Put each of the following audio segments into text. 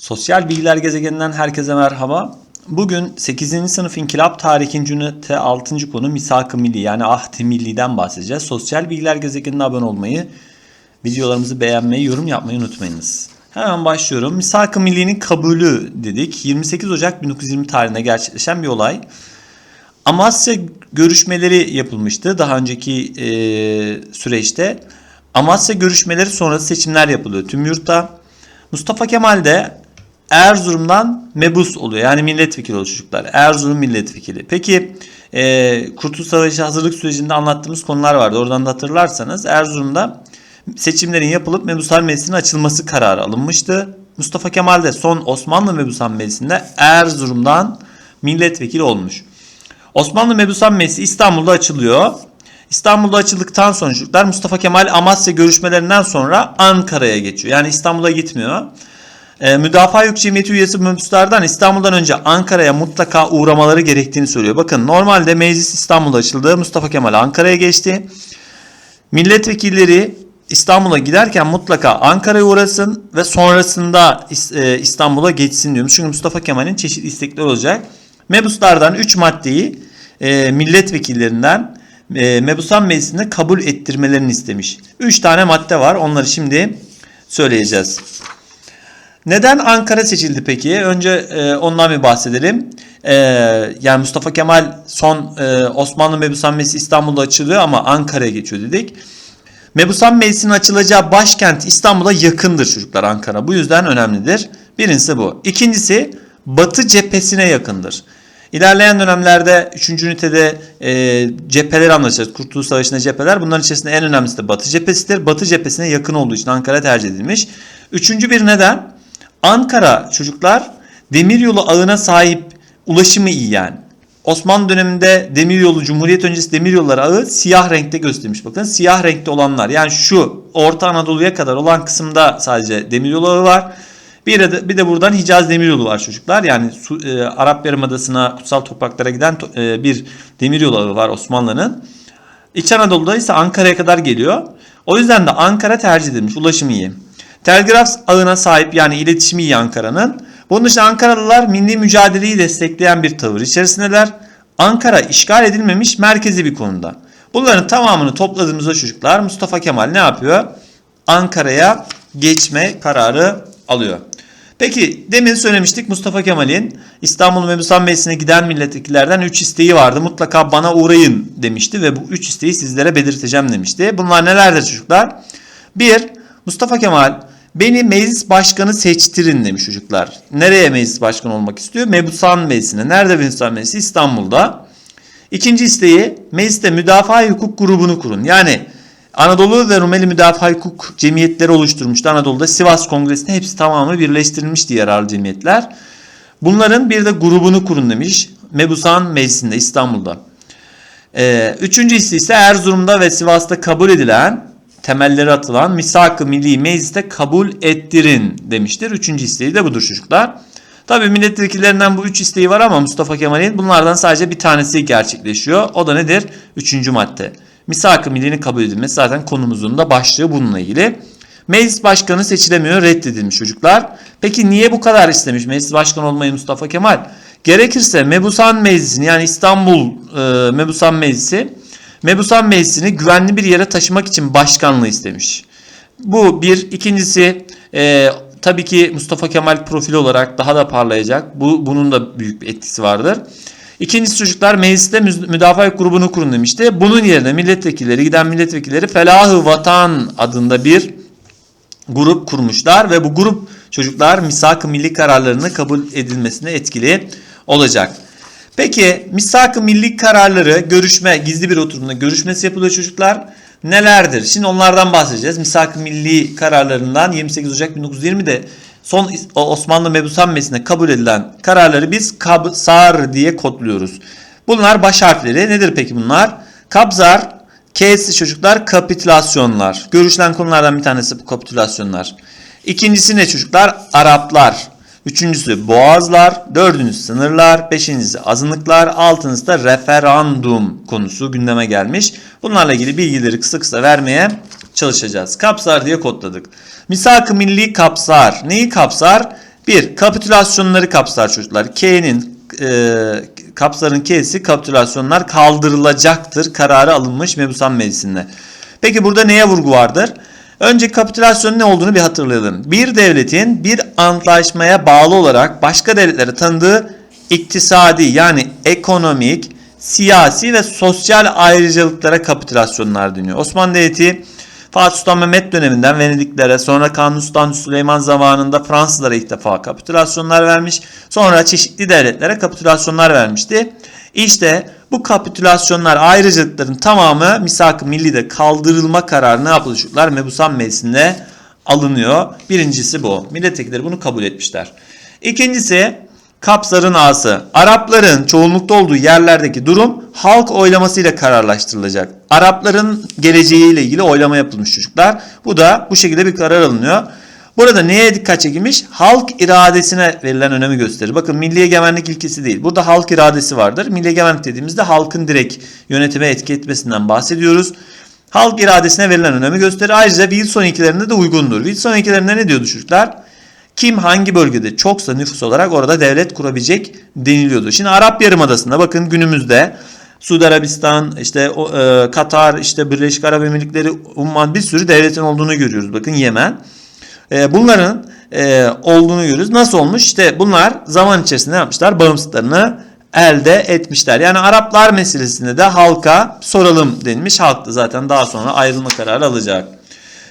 Sosyal Bilgiler Gezegeninden herkese merhaba. Bugün 8. sınıf İnkılap Tarihi Ünite 6. konu Misak-ı Milli yani Ahd-i Milli'den bahsedeceğiz. Sosyal Bilgiler Gezegenine abone olmayı, videolarımızı beğenmeyi, yorum yapmayı unutmayınız. Hemen başlıyorum. Misak-ı Milli'nin kabulü dedik. 28 Ocak 1920 tarihinde gerçekleşen bir olay. Amasya görüşmeleri yapılmıştı daha önceki e, süreçte. Amasya görüşmeleri sonrası seçimler yapılıyor tüm yurtta. Mustafa Kemal de Erzurum'dan mebus oluyor. Yani milletvekili oluyor çocuklar. Erzurum milletvekili. Peki e, Kurtuluş Savaşı hazırlık sürecinde anlattığımız konular vardı. Oradan da hatırlarsanız Erzurum'da seçimlerin yapılıp Mebushan Meclisi'nin açılması kararı alınmıştı. Mustafa Kemal de son Osmanlı Mebushan Meclisi'nde Erzurum'dan milletvekili olmuş. Osmanlı Mebusan Meclisi İstanbul'da açılıyor. İstanbul'da açıldıktan sonra çocuklar Mustafa Kemal Amasya görüşmelerinden sonra Ankara'ya geçiyor. Yani İstanbul'a gitmiyor. Ee, Müdafaa Yük Cemiyeti üyesi mebuslardan İstanbul'dan önce Ankara'ya mutlaka uğramaları gerektiğini söylüyor. Bakın normalde meclis İstanbul'da açıldı. Mustafa Kemal Ankara'ya geçti. Milletvekilleri İstanbul'a giderken mutlaka Ankara'ya uğrasın ve sonrasında e, İstanbul'a geçsin diyormuş. Çünkü Mustafa Kemal'in çeşitli istekleri olacak. Mebuslardan 3 maddeyi e, milletvekillerinden e, Mebusan Meclisi'nde kabul ettirmelerini istemiş. 3 tane madde var. Onları şimdi söyleyeceğiz. Neden Ankara seçildi peki? Önce e, ondan bir bahsedelim. E, yani Mustafa Kemal son e, Osmanlı Mebusan Meclisi İstanbul'da açılıyor ama Ankara'ya geçiyor dedik. Mebusan Meclisi'nin açılacağı başkent İstanbul'a yakındır çocuklar Ankara. Bu yüzden önemlidir. Birincisi bu. İkincisi Batı cephesine yakındır. İlerleyen dönemlerde 3. ünitede e, cepheleri anlatacağız. Kurtuluş Savaşı'nda cepheler. Bunların içerisinde en önemlisi de Batı cephesidir. Batı cephesine yakın olduğu için Ankara tercih edilmiş. Üçüncü bir neden Ankara çocuklar demiryolu ağına sahip ulaşımı iyi yani. Osmanlı döneminde demiryolu, Cumhuriyet öncesi demiryolları ağı siyah renkte göstermiş. Bakın siyah renkte olanlar yani şu Orta Anadolu'ya kadar olan kısımda sadece demiryolu ağı var. Bir de, bir de buradan Hicaz Demiryolu var çocuklar. Yani Su, e, Arap Yarımadası'na, kutsal topraklara giden e, bir demiryolu ağı var Osmanlı'nın. İç Anadolu'da ise Ankara'ya kadar geliyor. O yüzden de Ankara tercih edilmiş. Ulaşım iyi. Telgraf ağına sahip yani iletişimi iyi Ankara'nın. Bunun dışında Ankaralılar milli mücadeleyi destekleyen bir tavır içerisindeler. Ankara işgal edilmemiş merkezi bir konuda. Bunların tamamını topladığımızda çocuklar Mustafa Kemal ne yapıyor? Ankara'ya geçme kararı alıyor. Peki demin söylemiştik Mustafa Kemal'in İstanbul Mebusan Meclisi'ne giden milletvekillerden 3 isteği vardı. Mutlaka bana uğrayın demişti ve bu 3 isteği sizlere belirteceğim demişti. Bunlar nelerdir çocuklar? 1. Mustafa Kemal beni meclis başkanı seçtirin demiş çocuklar. Nereye meclis başkanı olmak istiyor? Mebusan Meclisi'ne. Nerede Mebusan Meclisi? İstanbul'da. İkinci isteği mecliste müdafaa hukuk grubunu kurun. Yani Anadolu ve Rumeli Müdafaa Hukuk Cemiyetleri oluşturmuştu Anadolu'da. Sivas Kongresi'nde hepsi tamamı birleştirilmişti yararlı cemiyetler. Bunların bir de grubunu kurun demiş. Mebusan Meclisi'nde İstanbul'da. Ee, üçüncü isteği ise Erzurum'da ve Sivas'ta kabul edilen temelleri atılan Misak-ı Milli Meclis'te kabul ettirin demiştir. Üçüncü isteği de budur çocuklar. Tabi milletvekillerinden bu üç isteği var ama Mustafa Kemal'in bunlardan sadece bir tanesi gerçekleşiyor. O da nedir? Üçüncü madde. Misak-ı Milli'nin kabul edilmesi zaten konumuzun da başlığı bununla ilgili. Meclis başkanı seçilemiyor reddedilmiş çocuklar. Peki niye bu kadar istemiş meclis başkanı olmayı Mustafa Kemal? Gerekirse Mebusan Meclisi'ni yani İstanbul e, Mebusan Meclisi Mebusan Meclisi'ni güvenli bir yere taşımak için başkanlığı istemiş. Bu bir. ikincisi e, tabii ki Mustafa Kemal profili olarak daha da parlayacak. Bu Bunun da büyük bir etkisi vardır. İkincisi çocuklar mecliste müdafaa grubunu kurun demişti. Bunun yerine milletvekilleri, giden milletvekilleri Felahı Vatan adında bir grup kurmuşlar ve bu grup çocuklar misak-ı milli kararlarını kabul edilmesine etkili olacak. Peki misak-ı milli kararları görüşme, gizli bir oturumda görüşmesi yapılıyor çocuklar. Nelerdir? Şimdi onlardan bahsedeceğiz. Misak-ı milli kararlarından 28 Ocak 1920'de son Osmanlı Mebusan Meclisi'nde kabul edilen kararları biz Kabsar diye kodluyoruz. Bunlar baş harfleri. Nedir peki bunlar? Kabzar, K'si çocuklar kapitülasyonlar. Görüşülen konulardan bir tanesi bu kapitülasyonlar. İkincisi ne çocuklar? Araplar. Üçüncüsü boğazlar. Dördüncüsü sınırlar. Beşincisi azınlıklar. Altıncısı da referandum konusu gündeme gelmiş. Bunlarla ilgili bilgileri kısa kısa vermeye çalışacağız. Kapsar diye kodladık. Misak-ı milli kapsar. Neyi kapsar? Bir, kapitülasyonları kapsar çocuklar. K'nin e, kapsarın K'si kapitülasyonlar kaldırılacaktır kararı alınmış Mebusan Meclisi'nde. Peki burada neye vurgu vardır? Önce kapitülasyonun ne olduğunu bir hatırlayalım. Bir devletin bir antlaşmaya bağlı olarak başka devletlere tanıdığı iktisadi yani ekonomik, siyasi ve sosyal ayrıcalıklara kapitülasyonlar deniyor. Osmanlı Devleti Fatih Sultan Mehmet döneminden Venediklere, sonra Kanuni Sultan Süleyman zamanında Fransızlara ilk defa kapitülasyonlar vermiş. Sonra çeşitli devletlere kapitülasyonlar vermişti. İşte bu kapitülasyonlar ayrıcalıkların tamamı misak-ı millide kaldırılma kararı ne yapıldı çocuklar? Mebusan Meclisi'nde alınıyor. Birincisi bu. Milletvekilleri bunu kabul etmişler. İkincisi Kapsar'ın ağası. Arapların çoğunlukta olduğu yerlerdeki durum halk oylamasıyla kararlaştırılacak. Arapların geleceğiyle ilgili oylama yapılmış çocuklar. Bu da bu şekilde bir karar alınıyor. Burada neye dikkat çekilmiş? Halk iradesine verilen önemi gösterir. Bakın milli egemenlik ilkesi değil. Burada halk iradesi vardır. Milli egemenlik dediğimizde halkın direkt yönetime etki etmesinden bahsediyoruz. Halk iradesine verilen önemi gösterir. Ayrıca Wilson ilkelerinde de uygundur. Wilson ilkelerinde ne diyordu çocuklar? Kim hangi bölgede çoksa nüfus olarak orada devlet kurabilecek deniliyordu. Şimdi Arap Yarımadası'nda bakın günümüzde Suudi Arabistan, işte e, Katar, işte Birleşik Arap Emirlikleri, Umman bir sürü devletin olduğunu görüyoruz. Bakın Yemen. E, bunların e, olduğunu görüyoruz. Nasıl olmuş? İşte bunlar zaman içerisinde yapmışlar? Bağımsızlıklarını elde etmişler. Yani Araplar meselesinde de halka soralım denilmiş. Halk da zaten daha sonra ayrılma kararı alacak.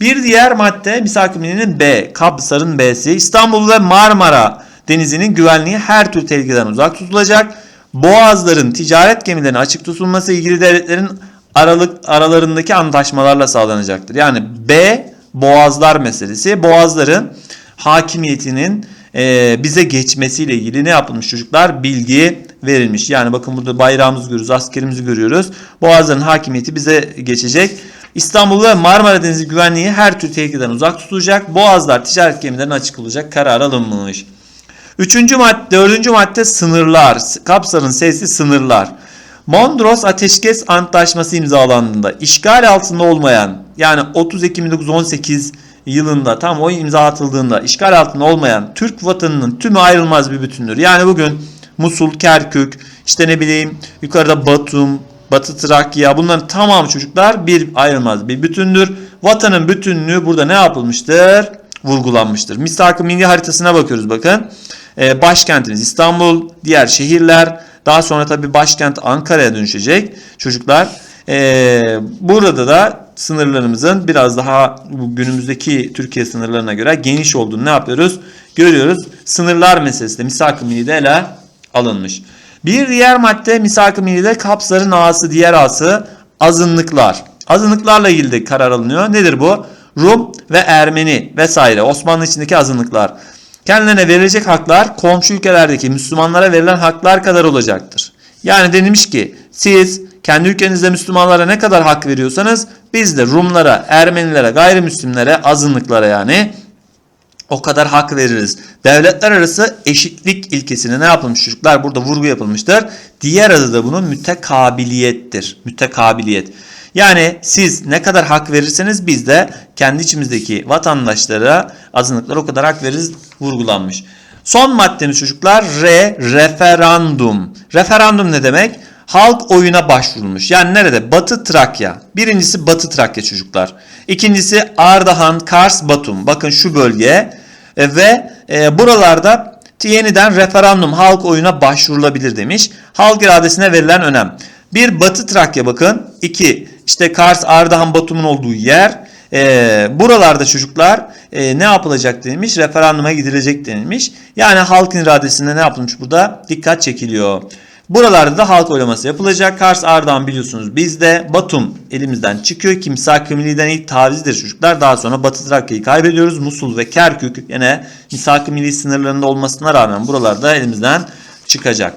Bir diğer madde misak-ı B. Kapsar'ın B'si. İstanbul ve Marmara Denizi'nin güvenliği her tür tehlikeden uzak tutulacak. Boğazların ticaret gemilerine açık tutulması ilgili devletlerin aralık aralarındaki antlaşmalarla sağlanacaktır. Yani B boğazlar meselesi. Boğazların hakimiyetinin e, bize geçmesiyle ilgili ne yapılmış çocuklar? Bilgi verilmiş. Yani bakın burada bayrağımızı görüyoruz, askerimizi görüyoruz. Boğazların hakimiyeti bize geçecek. İstanbul Marmara Denizi güvenliği her tür tehlikeden uzak tutulacak. Boğazlar ticaret gemilerine açık olacak karar alınmış. Üçüncü madde, dördüncü madde sınırlar. Kapsar'ın sesi sınırlar. Mondros Ateşkes Antlaşması imzalandığında işgal altında olmayan yani 30 Ekim 1918 yılında tam o imza atıldığında işgal altında olmayan Türk vatanının tümü ayrılmaz bir bütündür. Yani bugün Musul, Kerkük, işte ne bileyim yukarıda Batum, Batı Trakya bunların tamamı çocuklar bir ayrılmaz bir bütündür. Vatanın bütünlüğü burada ne yapılmıştır? Vurgulanmıştır. Misak-ı milli haritasına bakıyoruz bakın. Ee, başkentimiz İstanbul, diğer şehirler, daha sonra tabi başkent Ankara'ya dönüşecek çocuklar. Ee, burada da sınırlarımızın biraz daha günümüzdeki Türkiye sınırlarına göre geniş olduğunu ne yapıyoruz? Görüyoruz. Sınırlar meselesi de misak-ı ele alınmış. Bir diğer madde misak-ı millide kapsarın ağası diğer ağası azınlıklar. Azınlıklarla ilgili karar alınıyor. Nedir bu? Rum ve Ermeni vesaire Osmanlı içindeki azınlıklar. Kendilerine verilecek haklar komşu ülkelerdeki Müslümanlara verilen haklar kadar olacaktır. Yani denilmiş ki siz kendi ülkenizde Müslümanlara ne kadar hak veriyorsanız biz de Rumlara, Ermenilere, gayrimüslimlere, azınlıklara yani o kadar hak veririz. Devletler arası eşitlik ilkesine ne yapılmış çocuklar? Burada vurgu yapılmıştır. Diğer adı da bunun mütekabiliyettir. Mütekabiliyet. Yani siz ne kadar hak verirseniz biz de kendi içimizdeki vatandaşlara, azınlıklara o kadar hak veririz vurgulanmış. Son maddemiz çocuklar re referandum. Referandum ne demek? Halk oyuna başvurulmuş. Yani nerede? Batı Trakya. Birincisi Batı Trakya çocuklar. İkincisi Ardahan, Kars, Batum. Bakın şu bölge e, ve e, buralarda yeniden referandum halk oyuna başvurulabilir demiş. Halk iradesine verilen önem. Bir Batı Trakya bakın. İki işte Kars, Ardahan, Batum'un olduğu yer. E, buralarda çocuklar e, ne yapılacak denilmiş? Referanduma gidilecek denilmiş. Yani halkın iradesinde ne yapılmış burada? Dikkat çekiliyor. Buralarda da halk oylaması yapılacak. Kars Ardahan biliyorsunuz bizde. Batum elimizden çıkıyor. Kimsak Milli'den ilk tavizdir çocuklar. Daha sonra Batı Trakya'yı kaybediyoruz. Musul ve Kerkük yine Misak-ı sınırlarında olmasına rağmen buralarda elimizden çıkacak.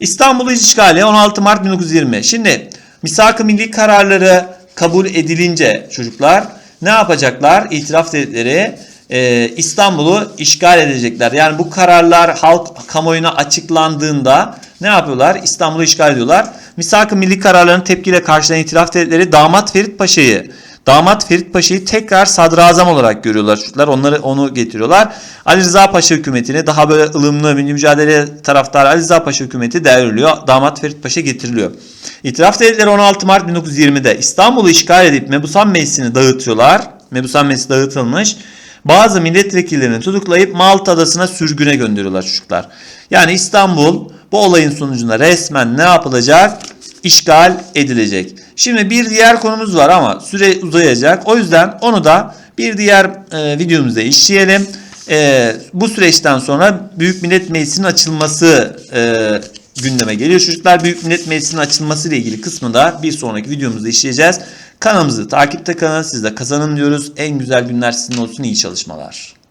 İstanbul'u işgali 16 Mart 1920. Şimdi Misak-ı Milli kararları kabul edilince çocuklar ne yapacaklar? İtiraf devletleri e, İstanbul'u işgal edecekler. Yani bu kararlar halk kamuoyuna açıklandığında ne yapıyorlar? İstanbul'u işgal ediyorlar. Misak-ı milli kararların tepkiyle karşılayan itiraf devletleri damat Ferit Paşa'yı Damat Ferit Paşa'yı tekrar sadrazam olarak görüyorlar çocuklar. Onları onu getiriyorlar. Ali Rıza Paşa hükümetini daha böyle ılımlı milli mücadele taraftarı Ali Rıza Paşa hükümeti devriliyor. Damat Ferit Paşa getiriliyor. İtiraf devletleri 16 Mart 1920'de İstanbul'u işgal edip Mebusan Meclisi'ni dağıtıyorlar. Mebusan Meclisi dağıtılmış. Bazı milletvekillerini tutuklayıp Malta adasına sürgüne gönderiyorlar çocuklar. Yani İstanbul bu olayın sonucunda resmen ne yapılacak? İşgal edilecek. Şimdi bir diğer konumuz var ama süre uzayacak. O yüzden onu da bir diğer e, videomuzda işleyelim. E, bu süreçten sonra Büyük Millet Meclisi'nin açılması e, gündeme geliyor. Çocuklar Büyük Millet Meclisi'nin açılması ile ilgili kısmı da bir sonraki videomuzda işleyeceğiz. Kanalımızı takipte kalın. Siz de kazanın diyoruz. En güzel günler sizin olsun. İyi çalışmalar.